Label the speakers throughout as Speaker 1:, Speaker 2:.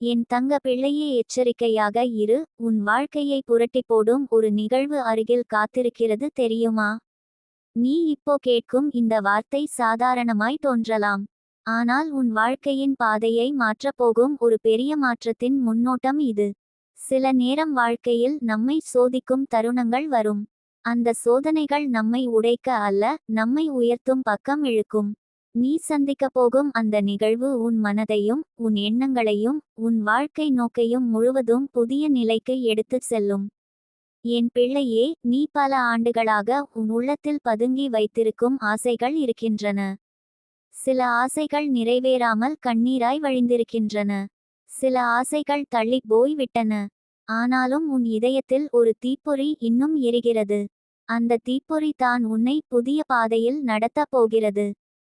Speaker 1: என் தங்க பிள்ளையே எச்சரிக்கையாக இரு உன் வாழ்க்கையை புரட்டி போடும் ஒரு நிகழ்வு அருகில் காத்திருக்கிறது தெரியுமா? நீ இப்போ கேட்கும் இந்த வார்த்தை சாதாரணமாய் தோன்றலாம். ஆனால் உன் வாழ்க்கையின் பாதையை மாற்றப் போகும் ஒரு பெரிய மாற்றத்தின் முன்னோட்டம் இது. சில நேரம் வாழ்க்கையில் நம்மை சோதிக்கும் தருணங்கள் வரும். அந்த சோதனைகள் நம்மை உடைக்க அல்ல நம்மை உயர்த்தும் பக்கம் இழுக்கும். நீ சந்திக்கப் போகும் அந்த நிகழ்வு உன் மனதையும் உன் எண்ணங்களையும் உன் வாழ்க்கை நோக்கையும் முழுவதும் புதிய நிலைக்கு எடுத்துச் செல்லும். என் பிள்ளையே நீ பல ஆண்டுகளாக உன் உள்ளத்தில் பதுங்கி வைத்திருக்கும் ஆசைகள் இருக்கின்றன. சில ஆசைகள் நிறைவேறாமல் கண்ணீராய் வழிந்திருக்கின்றன. சில ஆசைகள் தள்ளி போய் விட்டன ஆனாலும் உன் இதயத்தில் ஒரு தீப்பொறி இன்னும் எரிகிறது. அந்த தீப்பொறி தான் உன்னை புதிய பாதையில் நடத்தப் போகிறது.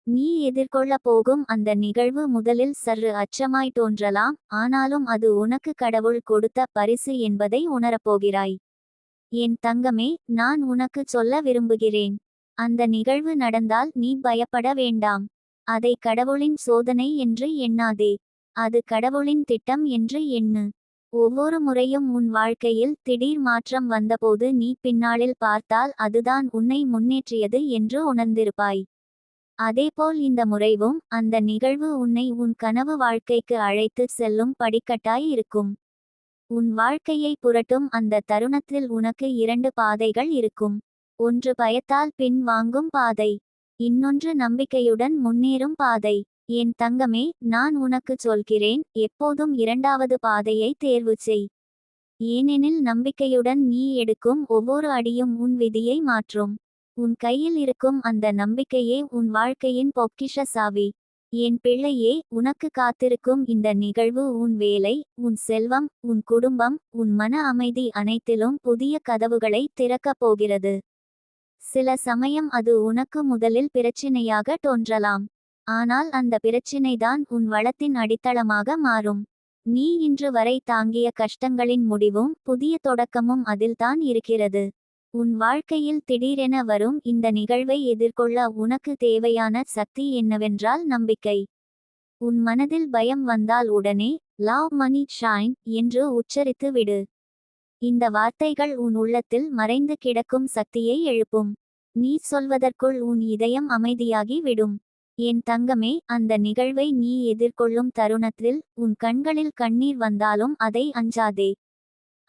Speaker 1: நீ எதிர்கொள்ளப் போகும் அந்த நிகழ்வு முதலில் சற்று அச்சமாய் தோன்றலாம் ஆனாலும் அது உனக்கு கடவுள் கொடுத்த பரிசு என்பதை உணரப்போகிறாய் என் தங்கமே நான் உனக்கு சொல்ல விரும்புகிறேன். அந்த நிகழ்வு நடந்தால் நீ பயப்பட வேண்டாம். அதை கடவுளின் சோதனை என்று எண்ணாதே. அது கடவுளின் திட்டம் என்று எண்ணு. ஒவ்வொரு முறையும் உன் வாழ்க்கையில் திடீர் மாற்றம் வந்தபோது நீ பின்னாளில் பார்த்தால் அதுதான் உன்னை முன்னேற்றியது என்று உணர்ந்திருப்பாய். அதேபோல் இந்த முறைவும் அந்த நிகழ்வு உன்னை உன் கனவு வாழ்க்கைக்கு அழைத்து செல்லும் படிக்கட்டாய் இருக்கும். உன் வாழ்க்கையை புரட்டும் அந்த தருணத்தில் உனக்கு இரண்டு பாதைகள் இருக்கும். ஒன்று பயத்தால் பின் வாங்கும் பாதை. இன்னொன்று நம்பிக்கையுடன் முன்னேறும் பாதை. என் தங்கமே நான் உனக்கு சொல்கிறேன் எப்போதும் இரண்டாவது பாதையை தேர்வு செய். ஏனெனில் நம்பிக்கையுடன் நீ எடுக்கும் ஒவ்வொரு அடியும் உன் விதியை மாற்றும். உன் கையில் இருக்கும் அந்த நம்பிக்கையே உன் வாழ்க்கையின் பொக்கிஷ சாவி. என் பிள்ளையே உனக்கு காத்திருக்கும் இந்த நிகழ்வு உன் வேலை உன் செல்வம் உன் குடும்பம் உன் மன அமைதி அனைத்திலும் புதிய கதவுகளை திறக்கப் போகிறது. சில சமயம் அது உனக்கு முதலில் பிரச்சினையாக தோன்றலாம். ஆனால் அந்த பிரச்சினைதான் உன் வளத்தின் அடித்தளமாக மாறும். நீ இன்று வரை தாங்கிய கஷ்டங்களின் முடிவும் புதிய தொடக்கமும் அதில்தான் இருக்கிறது. உன் வாழ்க்கையில் திடீரென வரும் இந்த நிகழ்வை எதிர்கொள்ள உனக்கு தேவையான சக்தி என்னவென்றால் நம்பிக்கை. உன் மனதில் பயம் வந்தால் உடனே லாவ் மணி ஷைன் என்று உச்சரித்து விடு. இந்த வார்த்தைகள் உன் உள்ளத்தில் மறைந்து கிடக்கும் சக்தியை எழுப்பும். நீ சொல்வதற்குள் உன் இதயம் அமைதியாகி விடும். என் தங்கமே அந்த நிகழ்வை நீ எதிர்கொள்ளும் தருணத்தில் உன் கண்களில் கண்ணீர் வந்தாலும் அதை அஞ்சாதே.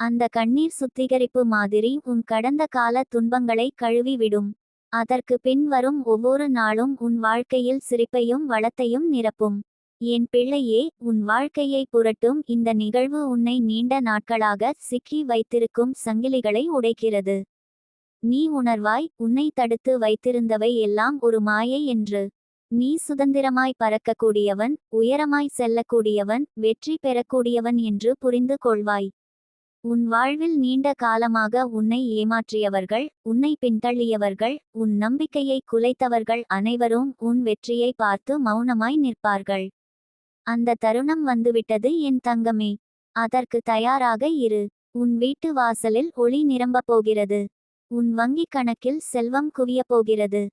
Speaker 1: அந்த கண்ணீர் சுத்திகரிப்பு மாதிரி உன் கடந்த கால துன்பங்களை கழுவி விடும் அதற்கு பின் வரும் ஒவ்வொரு நாளும் உன் வாழ்க்கையில் சிரிப்பையும் வளத்தையும் நிரப்பும். என் பிள்ளையே உன் வாழ்க்கையை புரட்டும் இந்த நிகழ்வு உன்னை நீண்ட நாட்களாக சிக்கி வைத்திருக்கும் சங்கிலிகளை உடைக்கிறது. நீ உணர்வாய் உன்னை தடுத்து வைத்திருந்தவை எல்லாம் ஒரு மாயை என்று. நீ சுதந்திரமாய் பறக்கக்கூடியவன் உயரமாய் செல்லக்கூடியவன் வெற்றி பெறக்கூடியவன் என்று புரிந்து கொள்வாய். உன் வாழ்வில் நீண்ட காலமாக உன்னை ஏமாற்றியவர்கள் உன்னை பின்தள்ளியவர்கள் உன் நம்பிக்கையை குலைத்தவர்கள் அனைவரும் உன் வெற்றியை பார்த்து மௌனமாய் நிற்பார்கள். அந்த தருணம் வந்துவிட்டது என் தங்கமே. அதற்கு தயாராக இரு. உன் வீட்டு வாசலில் ஒளி நிரம்பப் போகிறது. உன் வங்கிக் கணக்கில் செல்வம் குவியப் போகிறது.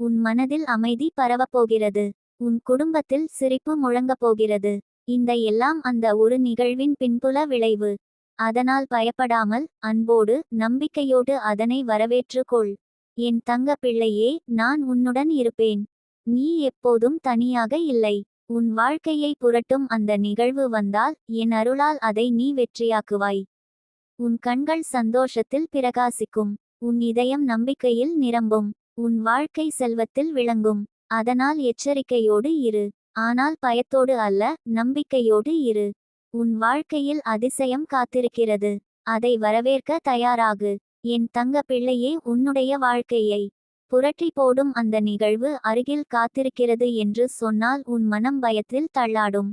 Speaker 1: உன் மனதில் அமைதி பரவப் போகிறது. உன் குடும்பத்தில் சிரிப்பு முழங்கப் போகிறது. இந்த எல்லாம் அந்த ஒரு நிகழ்வின் பின்புல விளைவு. அதனால் பயப்படாமல் அன்போடு நம்பிக்கையோடு அதனை வரவேற்றுக்கொள். என் தங்க பிள்ளையே நான் உன்னுடன் இருப்பேன். நீ எப்போதும் தனியாக இல்லை. உன் வாழ்க்கையை புரட்டும் அந்த நிகழ்வு வந்தால் என் அருளால் அதை நீ வெற்றியாக்குவாய். உன் கண்கள் சந்தோஷத்தில் பிரகாசிக்கும். உன் இதயம் நம்பிக்கையில் நிரம்பும். உன் வாழ்க்கை செல்வத்தில் விளங்கும். அதனால் எச்சரிக்கையோடு இரு. ஆனால் பயத்தோடு அல்ல நம்பிக்கையோடு இரு. உன் வாழ்க்கையில் அதிசயம் காத்திருக்கிறது. அதை வரவேற்க தயாராகு. என் தங்க பிள்ளையே உன்னுடைய வாழ்க்கையை புரட்டி போடும் அந்த நிகழ்வு அருகில் காத்திருக்கிறது என்று சொன்னால் உன் மனம் பயத்தில் தள்ளாடும்.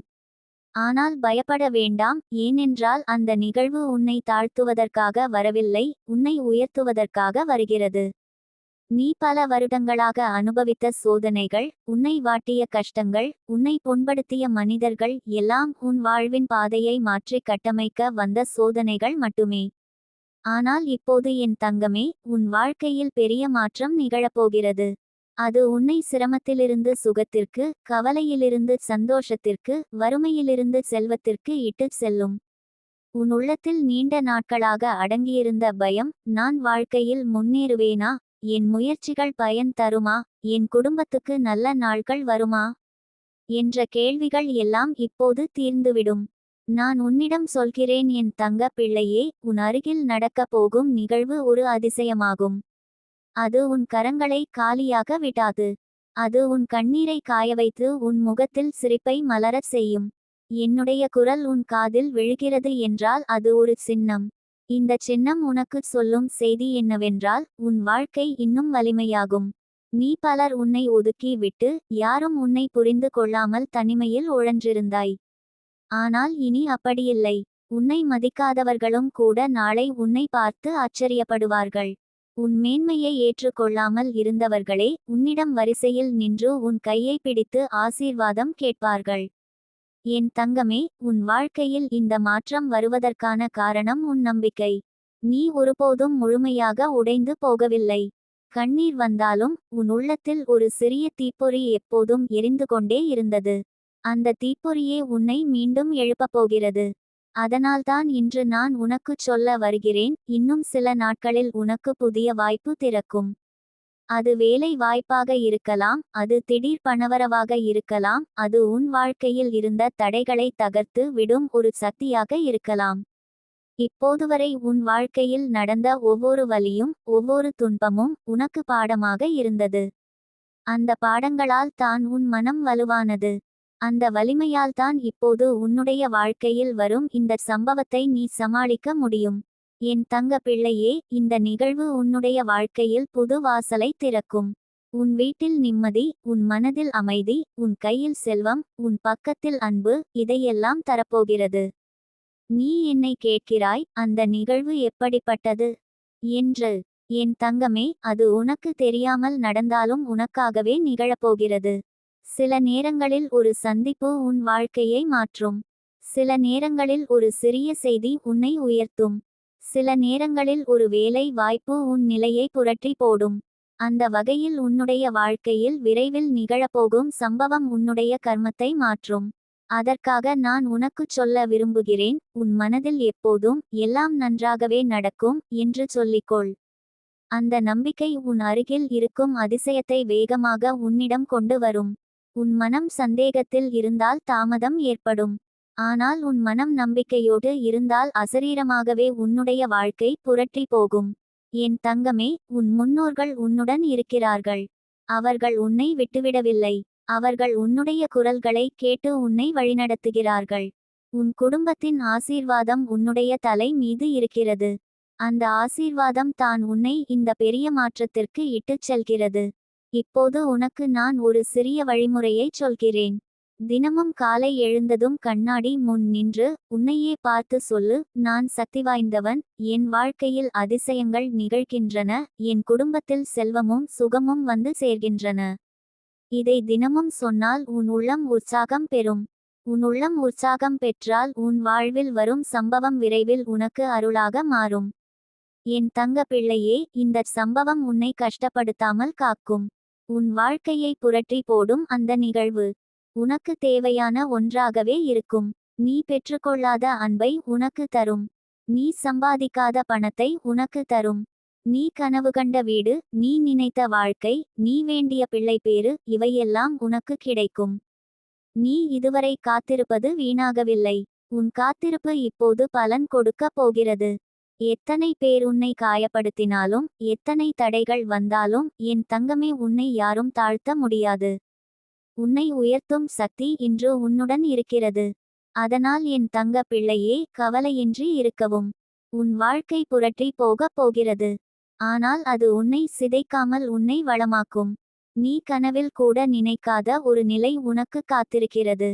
Speaker 1: ஆனால் பயப்பட வேண்டாம். ஏனென்றால் அந்த நிகழ்வு உன்னை தாழ்த்துவதற்காக வரவில்லை உன்னை உயர்த்துவதற்காக வருகிறது. நீ பல வருடங்களாக அனுபவித்த சோதனைகள் உன்னை வாட்டிய கஷ்டங்கள் உன்னை புண்படுத்திய மனிதர்கள் எல்லாம் உன் வாழ்வின் பாதையை மாற்றி கட்டமைக்க வந்த சோதனைகள் மட்டுமே. ஆனால் இப்போது என் தங்கமே உன் வாழ்க்கையில் பெரிய மாற்றம் நிகழப்போகிறது. அது உன்னை சிரமத்திலிருந்து சுகத்திற்கு கவலையிலிருந்து சந்தோஷத்திற்கு வறுமையிலிருந்து செல்வத்திற்கு இட்டுச் செல்லும். உன் உள்ளத்தில் நீண்ட நாட்களாக அடங்கியிருந்த பயம் நான் வாழ்க்கையில் முன்னேறுவேனா? என் முயற்சிகள் பயன் தருமா? என் குடும்பத்துக்கு நல்ல நாள்கள் வருமா? என்ற கேள்விகள் எல்லாம் இப்போது தீர்ந்துவிடும். நான் உன்னிடம் சொல்கிறேன் என் தங்க பிள்ளையே உன் அருகில் நடக்கப் போகும் நிகழ்வு ஒரு அதிசயமாகும். அது உன் கரங்களை காலியாக விடாது அது உன் கண்ணீரை காய வைத்து உன் முகத்தில் சிரிப்பை மலரச் செய்யும். என்னுடைய குரல் உன் காதில் விழுகிறது என்றால் அது ஒரு சின்னம். இந்த சின்னம் உனக்கு சொல்லும் செய்தி என்னவென்றால் உன் வாழ்க்கை இன்னும் வலிமையாகும். நீ பலர் உன்னை ஒதுக்கி விட்டு யாரும் உன்னை புரிந்து கொள்ளாமல் தனிமையில் உழன்றிருந்தாய். ஆனால் இனி அப்படியில்லை. உன்னை மதிக்காதவர்களும் கூட நாளை உன்னை பார்த்து ஆச்சரியப்படுவார்கள். உன் மேன்மையை ஏற்றுக்கொள்ளாமல் இருந்தவர்களே உன்னிடம் வரிசையில் நின்று உன் கையை பிடித்து ஆசீர்வாதம் கேட்பார்கள். என் தங்கமே உன் வாழ்க்கையில் இந்த மாற்றம் வருவதற்கான காரணம் உன் நம்பிக்கை. நீ ஒருபோதும் முழுமையாக உடைந்து போகவில்லை. கண்ணீர் வந்தாலும் உன் உள்ளத்தில் ஒரு சிறிய தீப்பொறி எப்போதும் எரிந்து கொண்டே இருந்தது. அந்த தீப்பொறியே உன்னை மீண்டும் எழுப்பப் போகிறது. அதனால்தான் இன்று நான் உனக்குச் சொல்ல வருகிறேன் இன்னும் சில நாட்களில் உனக்கு புதிய வாய்ப்பு திறக்கும். அது வேலை வாய்ப்பாக இருக்கலாம் அது திடீர் பணவரவாக இருக்கலாம் அது உன் வாழ்க்கையில் இருந்த தடைகளை தகர்த்து விடும் ஒரு சக்தியாக இருக்கலாம். இப்போதுவரை உன் வாழ்க்கையில் நடந்த ஒவ்வொரு வலியும் ஒவ்வொரு துன்பமும் உனக்கு பாடமாக இருந்தது. அந்த பாடங்களால் தான் உன் மனம் வலுவானது. அந்த வலிமையால் தான் இப்போது உன்னுடைய வாழ்க்கையில் வரும் இந்த சம்பவத்தை நீ சமாளிக்க முடியும். என் தங்க பிள்ளையே இந்த நிகழ்வு உன்னுடைய வாழ்க்கையில் புது வாசலை திறக்கும். உன் வீட்டில் நிம்மதி உன் மனதில் அமைதி உன் கையில் செல்வம் உன் பக்கத்தில் அன்பு இதையெல்லாம் தரப்போகிறது. நீ என்னை கேட்கிறாய் அந்த நிகழ்வு எப்படிப்பட்டது? என்று. என் தங்கமே அது உனக்கு தெரியாமல் நடந்தாலும் உனக்காகவே நிகழப்போகிறது. சில நேரங்களில் ஒரு சந்திப்பு உன் வாழ்க்கையை மாற்றும். சில நேரங்களில் ஒரு சிறிய செய்தி உன்னை உயர்த்தும். சில நேரங்களில் ஒரு வேலை வாய்ப்பு உன் நிலையை புரட்டி போடும். அந்த வகையில் உன்னுடைய வாழ்க்கையில் விரைவில் நிகழப்போகும் சம்பவம் உன்னுடைய கர்மத்தை மாற்றும். அதற்காக நான் உனக்குச் சொல்ல விரும்புகிறேன் உன் மனதில் எப்போதும் எல்லாம் நன்றாகவே நடக்கும் என்று சொல்லிக்கொள். அந்த நம்பிக்கை உன் அருகில் இருக்கும் அதிசயத்தை வேகமாக உன்னிடம் கொண்டு வரும். உன் மனம் சந்தேகத்தில் இருந்தால் தாமதம் ஏற்படும். ஆனால் உன் மனம் நம்பிக்கையோடு இருந்தால் அசரீரமாகவே உன்னுடைய வாழ்க்கை புரட்டி போகும். என் தங்கமே உன் முன்னோர்கள் உன்னுடன் இருக்கிறார்கள். அவர்கள் உன்னை விட்டுவிடவில்லை. அவர்கள் உன்னுடைய குரல்களை கேட்டு உன்னை வழிநடத்துகிறார்கள். உன் குடும்பத்தின் ஆசீர்வாதம் உன்னுடைய தலை மீது இருக்கிறது. அந்த ஆசீர்வாதம் தான் உன்னை இந்த பெரிய மாற்றத்திற்கு இட்டுச் செல்கிறது. இப்போது உனக்கு நான் ஒரு சிறிய வழிமுறையைச் சொல்கிறேன். தினமும் காலை எழுந்ததும் கண்ணாடி முன் நின்று உன்னையே பார்த்து சொல்லு நான் சக்தி வாய்ந்தவன் என் வாழ்க்கையில் அதிசயங்கள் நிகழ்கின்றன என் குடும்பத்தில் செல்வமும் சுகமும் வந்து சேர்கின்றன. இதை தினமும் சொன்னால் உன் உள்ளம் உற்சாகம் பெறும். உன் உள்ளம் உற்சாகம் பெற்றால் உன் வாழ்வில் வரும் சம்பவம் விரைவில் உனக்கு அருளாக மாறும். என் தங்க பிள்ளையே இந்த சம்பவம் உன்னை கஷ்டப்படுத்தாமல் காக்கும். உன் வாழ்க்கையை புரட்டி போடும் அந்த நிகழ்வு. உனக்கு தேவையான ஒன்றாகவே இருக்கும். நீ பெற்றுக்கொள்ளாத அன்பை உனக்கு தரும். நீ சம்பாதிக்காத பணத்தை உனக்கு தரும். நீ கனவு கண்ட வீடு நீ நினைத்த வாழ்க்கை நீ வேண்டிய பிள்ளை பேரு இவையெல்லாம் உனக்கு கிடைக்கும். நீ இதுவரை காத்திருப்பது வீணாகவில்லை. உன் காத்திருப்பு இப்போது பலன் கொடுக்கப் போகிறது. எத்தனை பேர் உன்னை காயப்படுத்தினாலும் எத்தனை தடைகள் வந்தாலும் என் தங்கமே உன்னை யாரும் தாழ்த்த முடியாது. உன்னை உயர்த்தும் சக்தி இன்று உன்னுடன் இருக்கிறது. அதனால் என் தங்க பிள்ளையே கவலையின்றி இருக்கவும். உன் வாழ்க்கை புரட்டி போகப் போகிறது. ஆனால் அது உன்னை சிதைக்காமல் உன்னை வளமாக்கும். நீ கனவில் கூட நினைக்காத ஒரு நிலை உனக்கு காத்திருக்கிறது.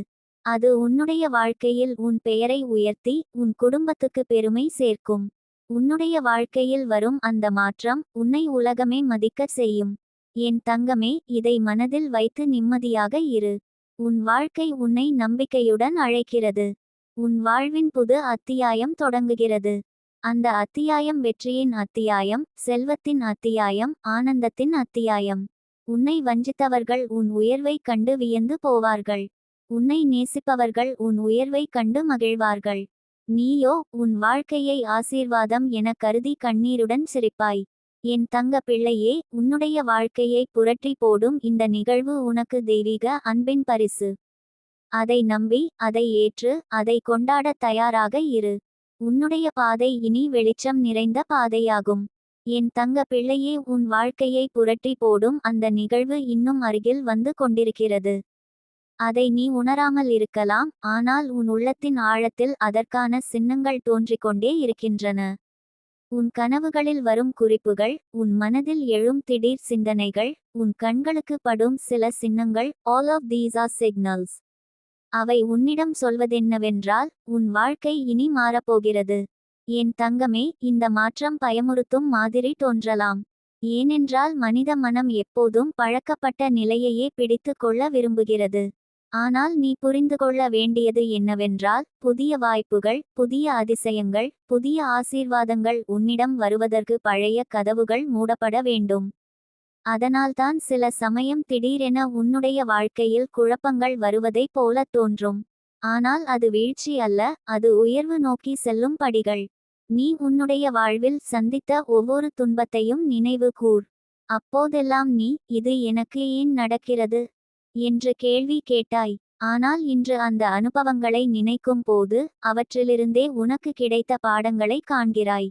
Speaker 1: அது உன்னுடைய வாழ்க்கையில் உன் பெயரை உயர்த்தி உன் குடும்பத்துக்கு பெருமை சேர்க்கும். உன்னுடைய வாழ்க்கையில் வரும் அந்த மாற்றம் உன்னை உலகமே மதிக்கச் செய்யும். என் தங்கமே இதை மனதில் வைத்து நிம்மதியாக இரு. உன் வாழ்க்கை உன்னை நம்பிக்கையுடன் அழைக்கிறது. உன் வாழ்வின் புது அத்தியாயம் தொடங்குகிறது. அந்த அத்தியாயம் வெற்றியின் அத்தியாயம் செல்வத்தின் அத்தியாயம் ஆனந்தத்தின் அத்தியாயம். உன்னை வஞ்சித்தவர்கள் உன் உயர்வைக் கண்டு வியந்து போவார்கள். உன்னை நேசிப்பவர்கள் உன் உயர்வைக் கண்டு மகிழ்வார்கள். நீயோ உன் வாழ்க்கையை ஆசீர்வாதம் என கருதி கண்ணீருடன் சிரிப்பாய். என் தங்க பிள்ளையே உன்னுடைய வாழ்க்கையை புரட்டி போடும் இந்த நிகழ்வு உனக்கு தெய்வீக அன்பின் பரிசு. அதை நம்பி அதை ஏற்று அதை கொண்டாடத் தயாராக இரு. உன்னுடைய பாதை இனி வெளிச்சம் நிறைந்த பாதையாகும். என் தங்க பிள்ளையே உன் வாழ்க்கையை புரட்டி போடும் அந்த நிகழ்வு இன்னும் அருகில் வந்து கொண்டிருக்கிறது. அதை நீ உணராமல் இருக்கலாம் ஆனால் உன் உள்ளத்தின் ஆழத்தில் அதற்கான சின்னங்கள் தோன்றிக்கொண்டே இருக்கின்றன. உன் கனவுகளில் வரும் குறிப்புகள் உன் மனதில் எழும் திடீர் சிந்தனைகள் உன் கண்களுக்கு படும் சில சின்னங்கள் all of these are signals அவை உன்னிடம் சொல்வதென்னவென்றால் உன் வாழ்க்கை இனி மாறப்போகிறது. என் தங்கமே இந்த மாற்றம் பயமுறுத்தும் மாதிரி தோன்றலாம். ஏனென்றால் மனித மனம் எப்போதும் பழக்கப்பட்ட நிலையையே பிடித்து கொள்ள விரும்புகிறது. ஆனால் நீ புரிந்து கொள்ள வேண்டியது என்னவென்றால் புதிய வாய்ப்புகள் புதிய அதிசயங்கள் புதிய ஆசீர்வாதங்கள் உன்னிடம் வருவதற்கு பழைய கதவுகள் மூடப்பட வேண்டும். அதனால்தான் சில சமயம் திடீரென உன்னுடைய வாழ்க்கையில் குழப்பங்கள் வருவதைப் போல தோன்றும். ஆனால் அது வீழ்ச்சி அல்ல அது உயர்வு நோக்கி செல்லும் படிகள். நீ உன்னுடைய வாழ்வில் சந்தித்த ஒவ்வொரு துன்பத்தையும் நினைவு கூர். அப்போதெல்லாம் நீ இது எனக்கு ஏன் நடக்கிறது? என்று கேள்வி கேட்டாய். ஆனால் இன்று அந்த அனுபவங்களை நினைக்கும் போது அவற்றிலிருந்தே உனக்கு கிடைத்த பாடங்களை காண்கிறாய்.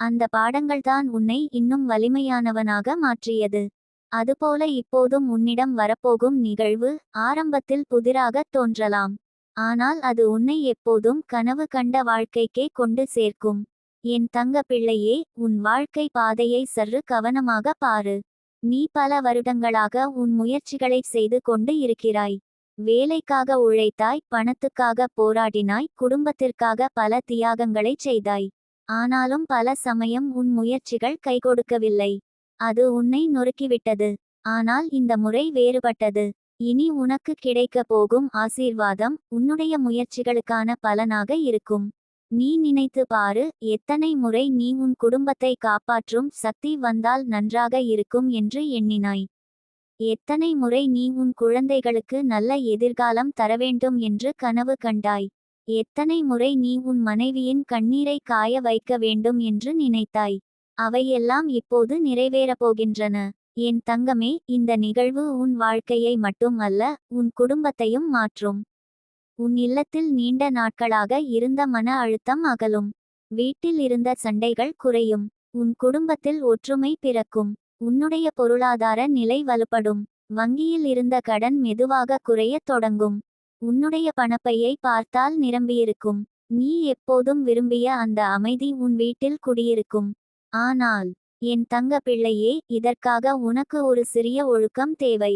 Speaker 1: அந்த பாடங்கள்தான் உன்னை இன்னும் வலிமையானவனாக மாற்றியது. அதுபோல இப்போதும் உன்னிடம் வரப்போகும் நிகழ்வு ஆரம்பத்தில் புதிராகத் தோன்றலாம். ஆனால் அது உன்னை எப்போதும் கனவு கண்ட வாழ்க்கைக்கே கொண்டு சேர்க்கும். என் தங்க பிள்ளையே உன் வாழ்க்கை பாதையை சற்று கவனமாக பாரு. நீ பல வருடங்களாக உன் முயற்சிகளை செய்து கொண்டு இருக்கிறாய். வேலைக்காக உழைத்தாய் பணத்துக்காக போராடினாய் குடும்பத்திற்காக பல தியாகங்களை செய்தாய். ஆனாலும் பல சமயம் உன் முயற்சிகள் கைகொடுக்கவில்லை. அது உன்னை நொறுக்கிவிட்டது. ஆனால் இந்த முறை வேறுபட்டது. இனி உனக்கு கிடைக்கப் போகும் ஆசீர்வாதம் உன்னுடைய முயற்சிகளுக்கான பலனாக இருக்கும். நீ நினைத்து பாரு எத்தனை முறை நீ உன் குடும்பத்தை காப்பாற்றும் சக்தி வந்தால் நன்றாக இருக்கும் என்று எண்ணினாய். எத்தனை முறை நீ உன் குழந்தைகளுக்கு நல்ல எதிர்காலம் தரவேண்டும் என்று கனவு கண்டாய். எத்தனை முறை நீ உன் மனைவியின் கண்ணீரை காய வைக்க வேண்டும் என்று நினைத்தாய். அவையெல்லாம் இப்போது நிறைவேறப் போகின்றன. என் தங்கமே இந்த நிகழ்வு உன் வாழ்க்கையை மட்டும் அல்ல உன் குடும்பத்தையும் மாற்றும். உன் இல்லத்தில் நீண்ட நாட்களாக இருந்த மன அழுத்தம் அகலும். வீட்டில் இருந்த சண்டைகள் குறையும். உன் குடும்பத்தில் ஒற்றுமை பிறக்கும். உன்னுடைய பொருளாதார நிலை வலுப்படும். வங்கியில் இருந்த கடன் மெதுவாக குறையத் தொடங்கும். உன்னுடைய பணப்பையை பார்த்தால் நிரம்பியிருக்கும். நீ எப்போதும் விரும்பிய அந்த அமைதி உன் வீட்டில் குடியிருக்கும். ஆனால் என் தங்க பிள்ளையே இதற்காக உனக்கு ஒரு சிறிய ஒழுக்கம் தேவை.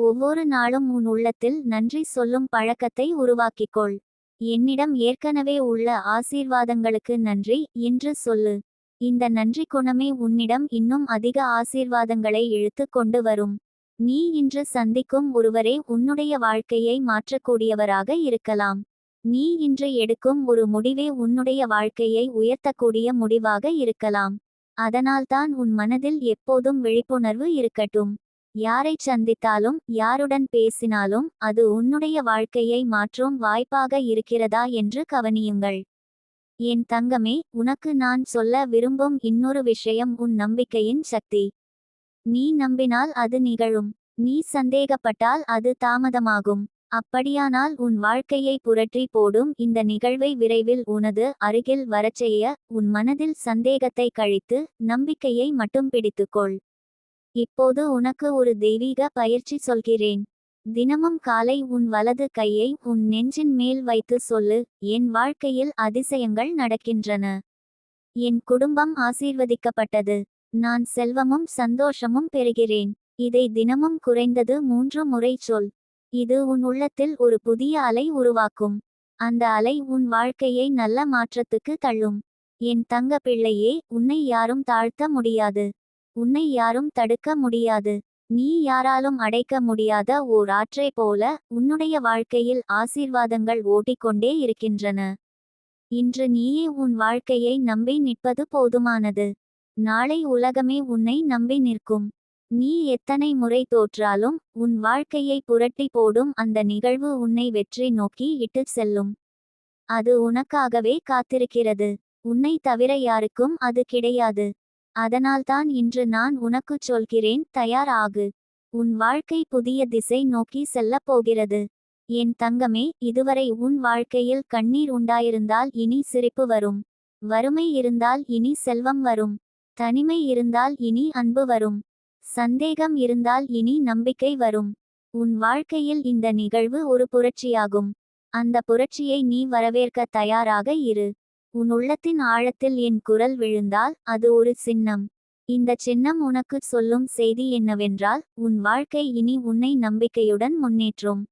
Speaker 1: ஒவ்வொரு நாளும் உன் உள்ளத்தில் நன்றி சொல்லும் பழக்கத்தை உருவாக்கிக்கொள். என்னிடம் ஏற்கனவே உள்ள ஆசீர்வாதங்களுக்கு நன்றி என்று சொல்லு. இந்த நன்றி குணமே உன்னிடம் இன்னும் அதிக ஆசீர்வாதங்களை இழுத்து கொண்டு வரும். நீ இன்று சந்திக்கும் ஒருவரே உன்னுடைய வாழ்க்கையை மாற்றக்கூடியவராக இருக்கலாம். நீ இன்று எடுக்கும் ஒரு முடிவே உன்னுடைய வாழ்க்கையை உயர்த்தக்கூடிய முடிவாக இருக்கலாம். அதனால்தான் உன் மனதில் எப்போதும் விழிப்புணர்வு இருக்கட்டும். யாரை சந்தித்தாலும் யாருடன் பேசினாலும் அது உன்னுடைய வாழ்க்கையை மாற்றும் வாய்ப்பாக இருக்கிறதா என்று கவனியுங்கள். என் தங்கமே உனக்கு நான் சொல்ல விரும்பும் இன்னொரு விஷயம் உன் நம்பிக்கையின் சக்தி. நீ நம்பினால் அது நிகழும். நீ சந்தேகப்பட்டால் அது தாமதமாகும். அப்படியானால் உன் வாழ்க்கையை புரட்டி போடும் இந்த நிகழ்வை விரைவில் உனது அருகில் வரச்செய்ய உன் மனதில் சந்தேகத்தை கழித்து நம்பிக்கையை மட்டும் பிடித்துக்கொள். இப்போது உனக்கு ஒரு தெய்வீக பயிற்சி சொல்கிறேன். தினமும் காலை உன் வலது கையை உன் நெஞ்சின் மேல் வைத்து சொல்லு என் வாழ்க்கையில் அதிசயங்கள் நடக்கின்றன. என் குடும்பம் ஆசீர்வதிக்கப்பட்டது. நான் செல்வமும் சந்தோஷமும் பெறுகிறேன். இதை தினமும் குறைந்தது மூன்று முறை சொல். இது உன் உள்ளத்தில் ஒரு புதிய அலை உருவாக்கும். அந்த அலை உன் வாழ்க்கையை நல்ல மாற்றத்துக்கு தள்ளும். என் தங்க பிள்ளையே உன்னை யாரும் தாழ்த்த முடியாது. உன்னை யாரும் தடுக்க முடியாது. நீ யாராலும் அடைக்க முடியாத ஓர் ஆற்றை போல உன்னுடைய வாழ்க்கையில் ஆசீர்வாதங்கள் ஓட்டிக்கொண்டே இருக்கின்றன. இன்று நீயே உன் வாழ்க்கையை நம்பி நிற்பது போதுமானது. நாளை உலகமே உன்னை நம்பி நிற்கும். நீ எத்தனை முறை தோற்றாலும் உன் வாழ்க்கையை புரட்டி போடும் அந்த நிகழ்வு உன்னை வெற்றி நோக்கி இட்டுச் செல்லும். அது உனக்காகவே காத்திருக்கிறது. உன்னை தவிர யாருக்கும் அது கிடையாது. அதனால்தான் இன்று நான் உனக்குச் சொல்கிறேன் தயார் ஆகு உன் வாழ்க்கை புதிய திசை நோக்கி செல்லப் போகிறது. என் தங்கமே இதுவரை உன் வாழ்க்கையில் கண்ணீர் உண்டாயிருந்தால் இனி சிரிப்பு வரும். வறுமை இருந்தால் இனி செல்வம் வரும். தனிமை இருந்தால் இனி அன்பு வரும். சந்தேகம் இருந்தால் இனி நம்பிக்கை வரும். உன் வாழ்க்கையில் இந்த நிகழ்வு ஒரு புரட்சியாகும். அந்த புரட்சியை நீ வரவேற்க தயாராக இரு. உன் உள்ளத்தின் ஆழத்தில் என் குரல் விழுந்தால் அது ஒரு சின்னம். இந்த சின்னம் உனக்கு சொல்லும் செய்தி என்னவென்றால் உன் வாழ்க்கை இனி உன்னை நம்பிக்கையுடன் முன்னேற்றும்.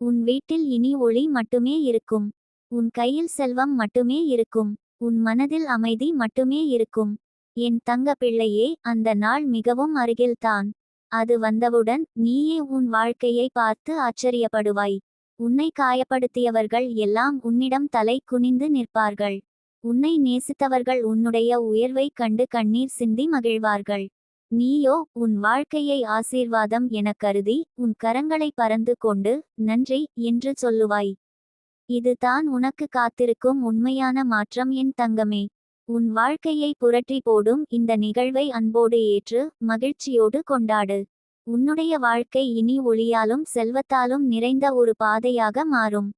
Speaker 1: உன் வீட்டில் இனி ஒளி மட்டுமே இருக்கும். உன் கையில் செல்வம் மட்டுமே இருக்கும். உன் மனதில் அமைதி மட்டுமே இருக்கும். என் தங்க பிள்ளையே அந்த நாள் மிகவும் அருகில்தான் அது வந்தவுடன் நீயே உன் வாழ்க்கையை பார்த்து ஆச்சரியப்படுவாய். உன்னை காயப்படுத்தியவர்கள் எல்லாம் உன்னிடம் தலை குனிந்து நிற்பார்கள். உன்னை நேசித்தவர்கள் உன்னுடைய உயர்வை கண்டு கண்ணீர் சிந்தி மகிழ்வார்கள். நீயோ உன் வாழ்க்கையை ஆசீர்வாதம் எனக் கருதி உன் கரங்களை பறந்து கொண்டு நன்றி என்று சொல்லுவாய். இதுதான் உனக்கு காத்திருக்கும் உண்மையான மாற்றம் என் தங்கமே. உன் வாழ்க்கையை புரட்டி போடும் இந்த நிகழ்வை அன்போடு ஏற்று மகிழ்ச்சியோடு கொண்டாடு. உன்னுடைய வாழ்க்கை இனி ஒளியாலும் செல்வத்தாலும் நிறைந்த ஒரு பாதையாக மாறும்.